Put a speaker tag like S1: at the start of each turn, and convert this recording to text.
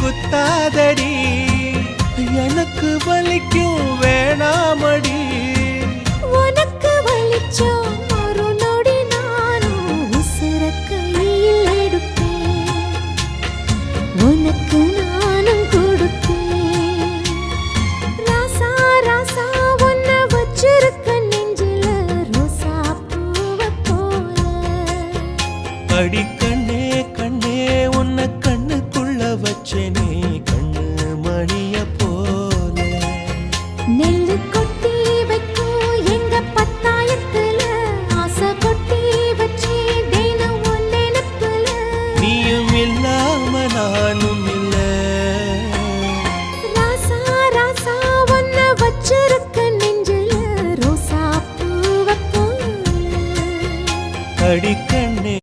S1: பத்தாதடி எனக்கு வலிக்கும் வேணாமடி.
S2: உனக்கு வலிச்சோ ஒரு நொடி நானும் உசுர கையில் எடுப்பேன். உனக்கு நானும் கொடுப்பேன். ராசா ராசா உன்னை வச்சிருக்க நெஞ்சில ரோசா பூவை போல.
S1: வச்சனே கண்ணு மணிய போல.
S2: நெல்லு கொட்டி வைக்கும் எங்க பத்தாயிரத்துல ஆசை கொட்டி வச்சு தினம் ஒன்னெனப்புல
S1: நீயும் இல்லாம நானும் இல்ல.
S2: ராசா ராசா
S1: அடிக்கண்ணே.